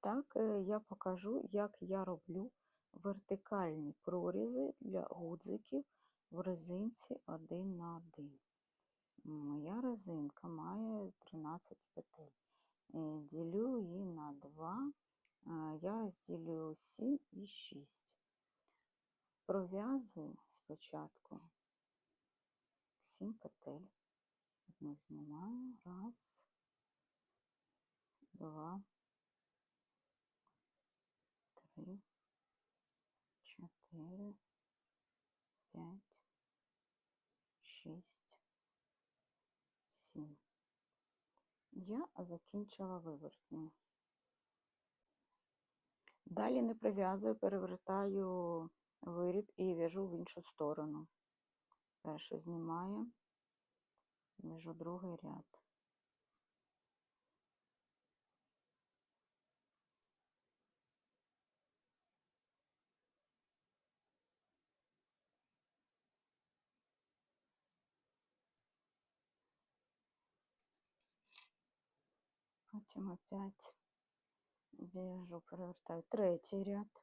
Так, е, я покажу, як я роблю вертикальні прорізи для гудзиків в резинці 1 на 1. Моя резинка має 13 петель. Е, Ділю її на 2, я розділю 7 і 6. Пров'язую спочатку 7 петель. Одну знімаю, раз, два, три, чотири, п'ять, шість, сім. Я закінчила вивертні. Далі не прив'язую, перевертаю виріб і в'яжу в іншу сторону. Першу знімаю, в'яжу другий ряд. Потім опять в'яжу, перевертаю третій ряд.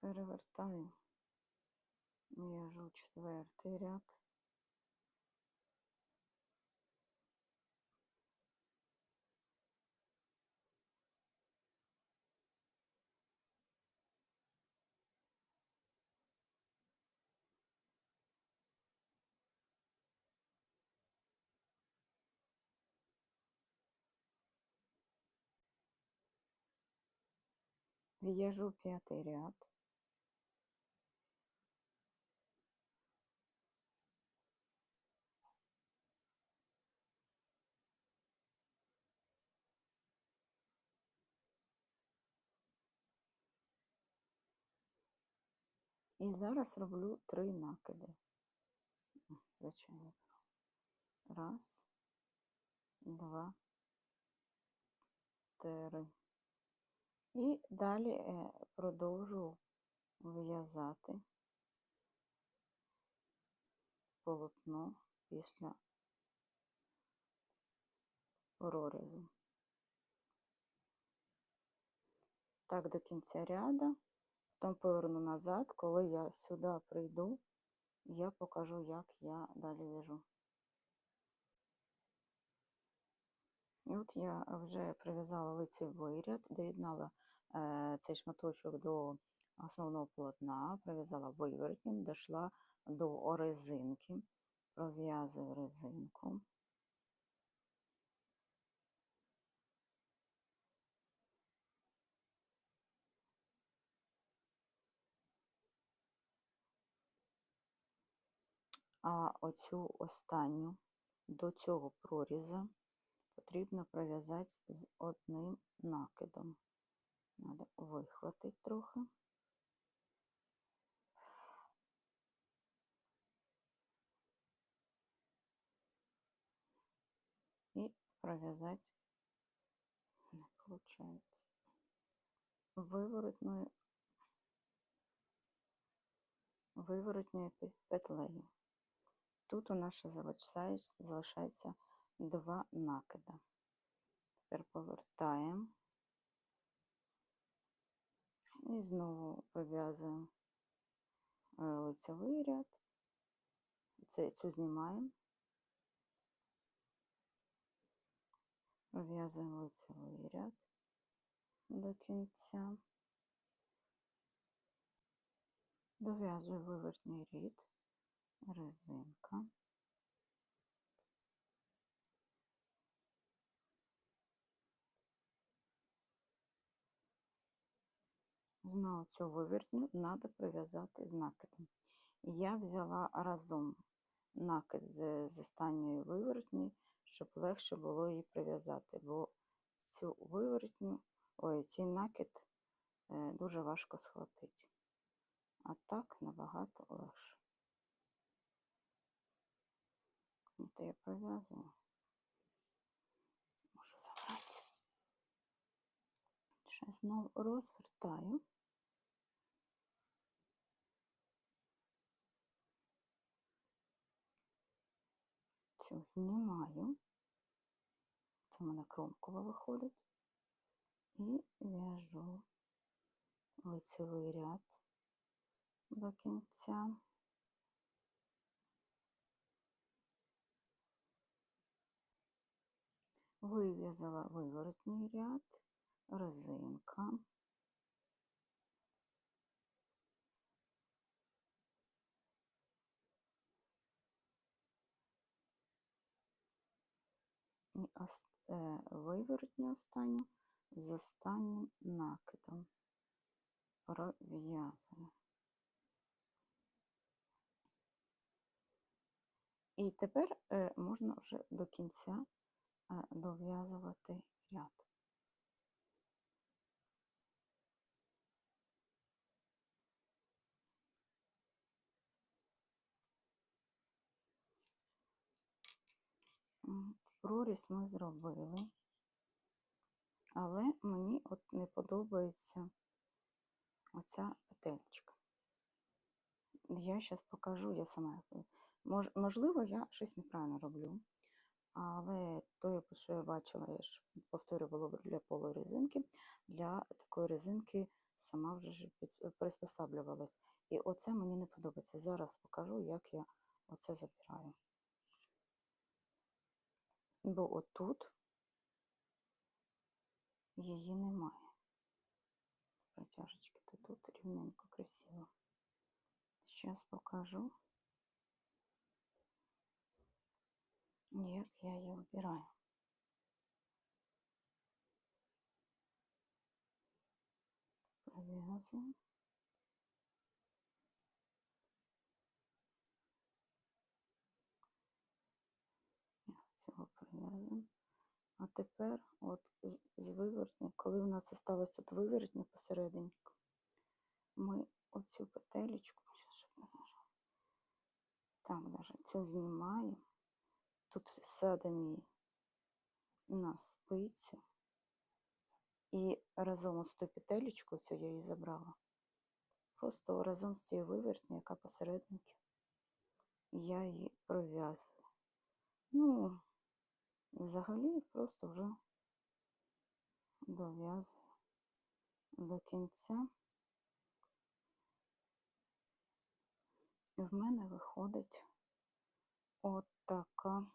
Перевертаю, в'яжу четвертий ряд. В'яжу п'ятий ряд. І зараз роблю три накиди. Звичайно. Раз, два, три. І далі е, продовжу в'язати полотно після прорізу. Так, до кінця ряду, потім поверну назад, коли я сюди прийду, я покажу, як я далі в'яжу. І от я вже прив'язала лицевий ряд, доєднала е, цей шматочок до основного полотна, прив'язала вивертнім, дійшла до резинки, пров'язую резинку. А оцю останню до цього прорізу потрібно пров'язати з одним накидом. Треба вихватити трохи. І пров'язати, не виходить, виворотною, виворотньою петлею. Тут у нас ще залишається два накида. Тепер повертаємо і знову пров'язуємо лицевий ряд, Це, цю знімаємо, пров'язуємо лицевий ряд до кінця, дов'язую вивертній рід, резинка. Знову цю вивертню треба прив'язати з накидом. Я взяла разом накид з, з останньої вивертні, щоб легше було її прив'язати, бо цю вивертню, ой, цей накид е, дуже важко схватити. А так набагато легше. От я прив'язую. Можу забрати. Ще знову розвертаю. Цю знімаю. Це в мене кромкова виходить. І в'яжу лицевий ряд до кінця. Вив'язала виворотній ряд, резинка. Виворотню останню з останнім накидом пров'язую. І тепер е, можна вже до кінця е, дов'язувати ряд. Проріз ми зробили, але мені от не подобається оця петелька. Я зараз покажу, я сама. Мож, можливо, я щось неправильно роблю, але той, що я бачила, я ж повторю, було для полурезинки, для такої резинки сама вже приспосаблювалась. І оце мені не подобається. Зараз покажу, як я оце забираю. Бо отут її немає. Протяжечки то тут рівненько, красиво. Зараз покажу, як я її вбираю. Пров'язую. Цього пров'язуємо. А тепер от з, з вивертня, коли у нас осталось тут вивертня посередині, ми оцю петелечку, щоб не зажала. Так, даже цю знімаємо. Тут садимо її на спицю. І разом з тою петелечкою, цю я її забрала. Просто разом з цією вивертнею, яка посерединки, я її пров'язую. Ну, взагалі просто вже дов'язую до кінця. І в мене виходить от така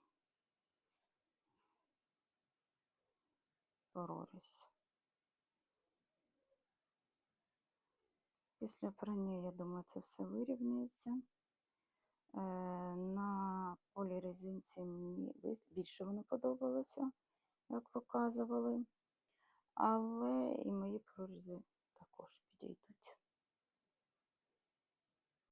прорізь. Після прання, я думаю, це все вирівняється. Е, На полірезинці мені більше воно подобалося, як показували. Але і мої прорізи також підійдуть.